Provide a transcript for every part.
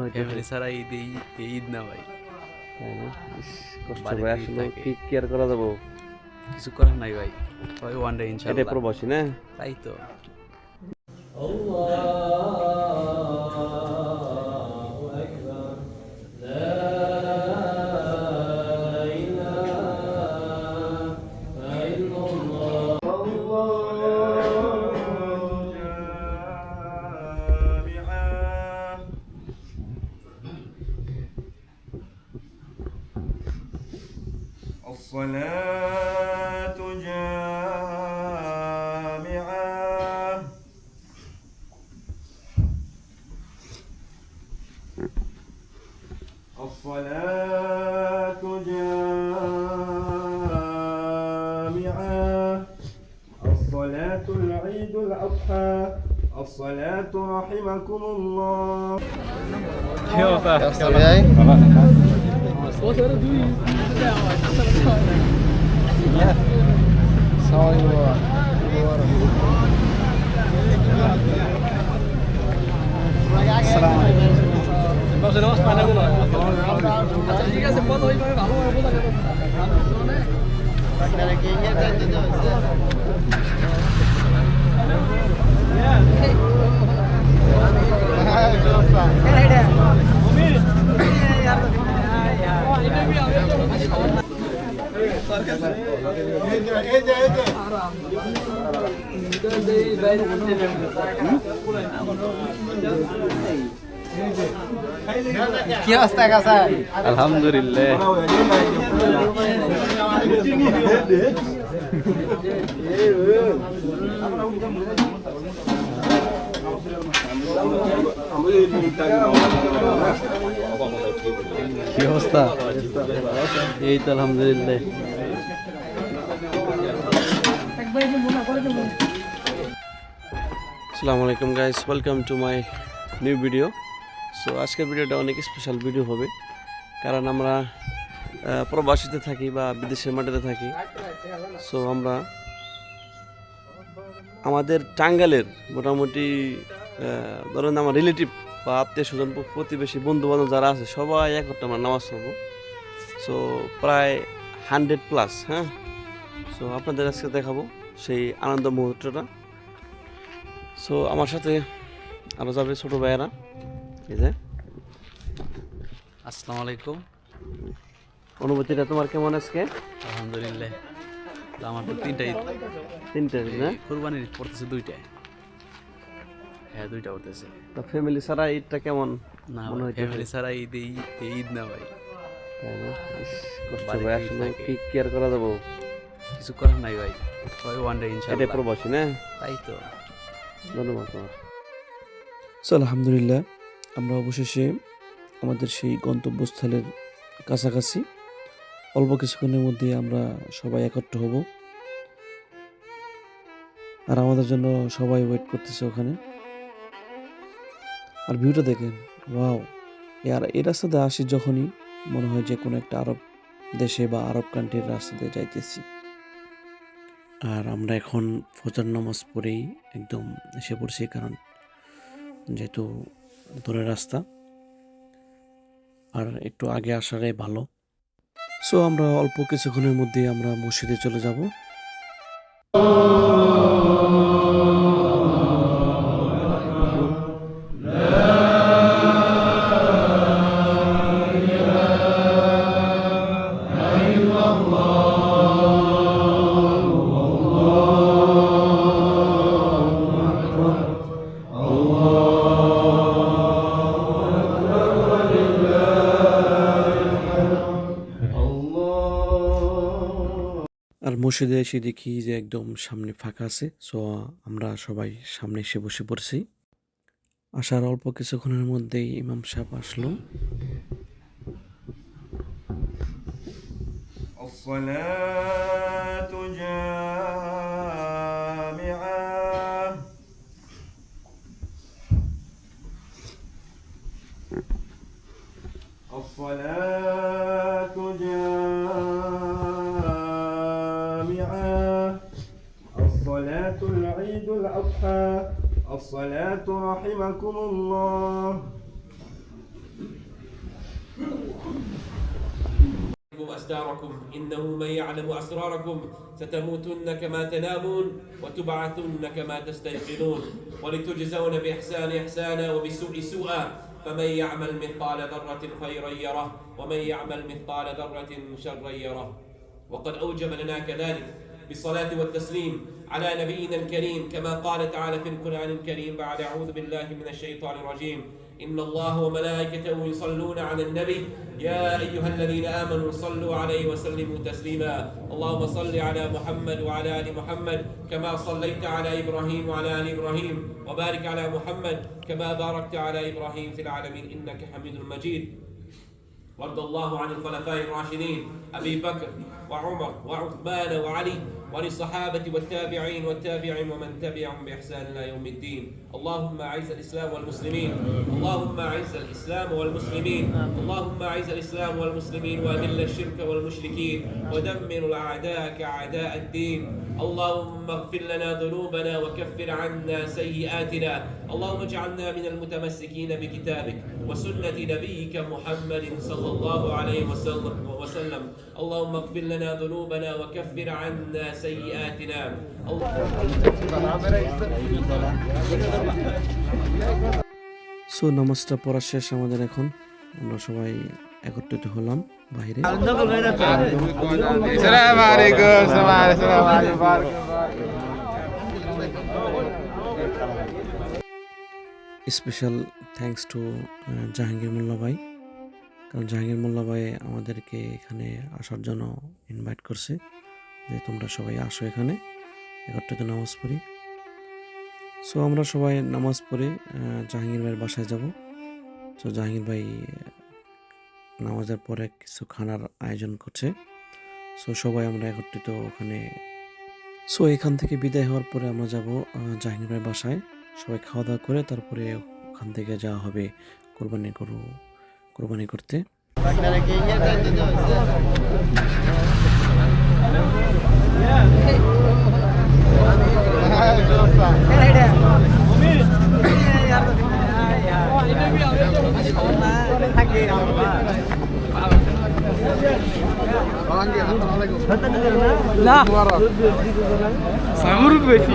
মনে হয় ফ্যামিলি ছাড়া ঈদ ঈদ না ভাই কষ্ট ভাই আসলে কি কেয়ার করা যাব কিছু করার নাই ভাই ওই ওয়ান ডে ইনশাআল্লাহ এটা প্রবাসী না তাই তো আল্লাহ الصلاة رحمكم الله আলহামদুলিল্লাহ। কি অবস্থা? এই তো আলহামদুলিল্লাহ। আসসালামু আলাইকুম guys welcome to my new video so আজকের ভিডিওটা অনেক স্পেশাল ভিডিও হবে। কারণ আমরা প্রবাসীতে থাকি বা বিদেশের মাটিতে থাকি। সো আমরা আমাদের টাঙ্গালের মোটামুটি ধরেন আমার রিলেটিভ বা আত্মীয় স্বজন প্রতিবেশী বন্ধু বান্ধব যারা আছে সবাই একত্রে আমরা নামাজ পড়ব। সো প্রায় হান্ড্রেড প্লাস হ্যাঁ? সো আপনাদের আজকে দেখাবো সেই আনন্দ মুহূর্তটা। সো আমার সাথে আরও যাবে ছোটো ভাইয়েরা। এই যে। আসসালামু আলাইকুম। অনুভূতিটা তোমার কেমন আজকে? আলহামদুলিল্লাহ। আমার তো তিনটা ঈদ। তিনটে না? কুরবানির ঈদ পড়তেছে দুইটায়। হ্যাঁ দুইটা পড়তেছে তা ফ্যামিলি ছাড়া ঈদটা কেমন? না মনে হইতেছে? ফ্যামিলি ছাড়া ঈদ ঈদ না ভাই। কষ্ট ভাই আসলে। কি কেয়ার করা যাব? কিছু করার নাই ভাই। ওই ওয়ান ডে ইনশাআল্লাহ। প্রবাসী না? তাই তো। ধন্যবাদ তোমার। সো আলহামদুলিল্লাহ আমরা অবশেষে আমাদের সেই গন্তব্যস্থলের কাছাকাছি অল্প কিছুক্ষণের মধ্যে আমরা সবাই একত্র হব। আর আমাদের জন্য সবাই ওয়েট করতেছে ওখানে। আর ভিউটা দেখেন, ওয়াও। আর এই রাস্তাতে আসি যখনই মনে হয় যে কোনো একটা আরব দেশে বা আরব কান্ট্রির রাস্তাতে যাইতেছি। আর আমরা এখন ফজর নামাজ পড়েই একদম এসে পড়ছি, কারণ যেহেতু দূরের রাস্তা, আর একটু আগে আসারে ভালো। সো আমরা অল্প কিছুক্ষণের মধ্যে আমরা মসজিদে চলে যাব। মসজিদে এসে দেখি যে একদম সামনে ফাঁকা আছে সো আমরা সবাই সামনে এসে বসে পড়ছি আসার অল্প কিছুক্ষণের মধ্যেই ইমাম সাহেব আসলো الصلاة جامعة الصلاة جامعة الصلاة رحمكم الله. أسراركم إنه من يعلم أسراركم ستموتن كما تنامون وتبعثن كما تستيقنون. ولتجزون بإحسان إحسانا وبسوء سوءا فمن يعمل مثقال ذرة خيرا يره ومن يعمل مثقال ذرة شرا يره. وقد أوجب لنا كذلك بالصلاة والتسليم على نبينا الكريم كما قال تعالى في القرآن الكريم بعد أعوذ بالله من الشيطان الرجيم. إن الله وملائكته يصلون على النبي. يا أيها الذين آمنوا صلوا عليه وسلموا تسليما. اللهم صل على محمد وعلى آل محمد كما صليت على إبراهيم وعلى آل إبراهيم. وبارك على محمد كما باركت على إبراهيم في العالمين. إنك حميد مجيد. وارض الله عن الخلفاء الراشدين. أبي بكر وعمر وعثمان وعلي. وللصحابة والتابعين والتابعين ومن تبعهم بإحسان إلى يوم الدين. اللهم أعز الإسلام والمسلمين. اللهم أعز الإسلام والمسلمين. اللهم أعز الإسلام والمسلمين. وأذل الشرك والمشركين. ودمر اعداءك أعداء الدين. اللهم اغفر لنا ذنوبنا وكفر عنا سيئاتنا. اللهم اجعلنا من المتمسكين بكتابك وسنة نبيك محمد صلى الله عليه وسلم. اللهم اغفر لنا ذنوبنا وكفر عنا سيئاتنا সো নামাজটা পড়া শেষ আমাদের এখন আমরা সবাই একত্রিত হলাম বাইরে السلام عليكم السلام عليكم special thanks to Jahangir Molla ভাই কারণ জাহাঙ্গীর মোল্লা ভাই আমাদেরকে এখানে আসার জন্য ইনভাইট করছে যে তোমরা সবাই আসো এখানে, একত্রিত নামাজ পড়ি। সো আমরা সবাই নামাজ পড়ে জাহাঙ্গীর ভাইয়ের বাসায় যাব। তো জাহাঙ্গীর ভাই নামাজের পরে কিছু খানার আয়োজন করছে। সো সবাই আমরা একত্রিত ওখানে। সো এখান থেকে বিদায় হওয়ার পরে আমরা যাব জাহাঙ্গীর ভাইয়ের বাসায়। সবাই খাওয়া দাওয়া করে তারপরে ওখান থেকে যাওয়া হবে কোরবানি করু কোরবানি করতে। সামুর বেশি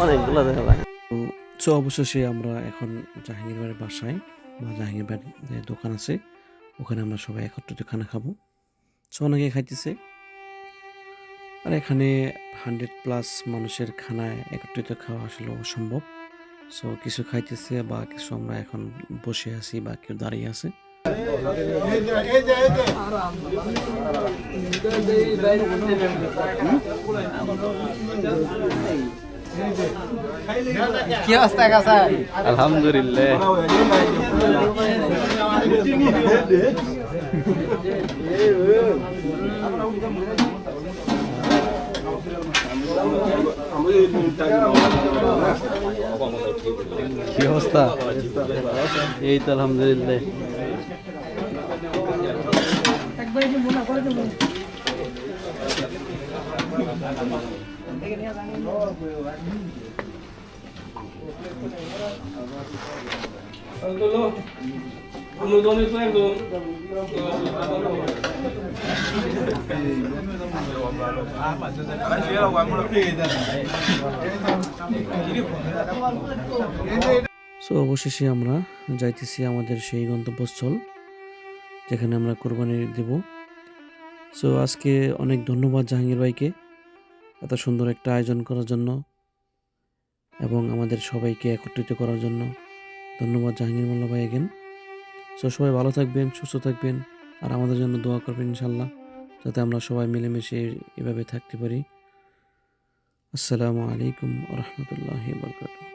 অনেকগুলো দেখা যায়। সো অবশেষে আমরা এখন জাহাঙ্গীর বাসায়, বা জাহাঙ্গীর যে দোকান আছে, ওখানে আমরা সবাই একত্রিত খানা খাব। সো অনেকে খাইতেছে। আর এখানে হান্ড্রেড প্লাস মানুষের খানায় একত্রিত খাওয়া আসলে অসম্ভব। সো কিছু খাইতেছে বা কিছু আমরা এখন বসে আছি বা কেউ দাঁড়িয়ে আছে। কি অবস্থা কাছে আলহামদুলিল্লাহ। কি অবস্থা? এই তো আলহামদুলিল্লাহ। সো অবশেষে আমরা যাইতেছি আমাদের সেই গন্তব্যস্থল, যেখানে আমরা কোরবানি দেব। সো আজকে অনেক ধন্যবাদ জাহাঙ্গীর ভাইকে। এত সুন্দর একটা আয়োজন করার জন্য এবং আমাদের সবাইকে একত্রিত করার জন্য। ধন্যবাদ জাহাঙ্গীর মোল্লা ভাই এগেন সো সবাই ভালো থাকবেন, সুস্থ থাকবেন আর আমাদের জন্য দোয়া করবেন ইনশাল্লাহ যাতে আমরা সবাই মিলেমিশে এভাবে থাকতে পারি। আসসালামু আলাইকুম রহমতুল্লাহ বরকাতুহ।